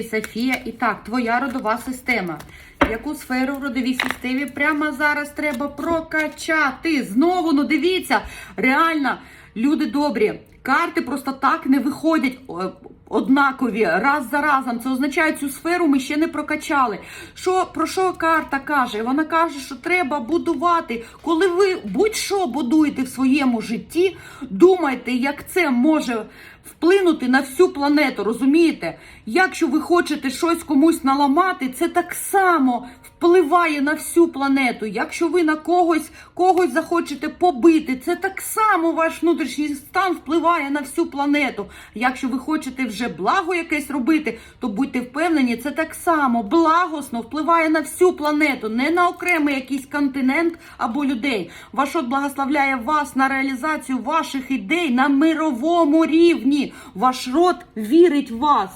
Софія. І так, твоя родова система. Яку сферу в родовій системі прямо зараз треба прокачати? Знову, ну дивіться, реально, люди добрі. Карти просто так не виходять однакові раз за разом. Це означає, цю сферу ми ще не прокачали. Що про що карта каже? Вона каже, що треба будувати. Коли ви будь-що будуєте в своєму житті, думайте, як це може вплинути на всю планету. Розумієте? Якщо ви хочете щось комусь наламати, це так само впливає на всю планету. Якщо ви на когось когось захочете побити, це так само ваш внутрішній стан впливає на всю планету. Якщо ви хочете вже благо якесь робити, то будьте впевнені, це так само благосно впливає на всю планету, не на окремий якийсь континент або людей. Ваш от благословляє вас на реалізацію ваших ідей на мировому рівні. Ваш род вірить в вас.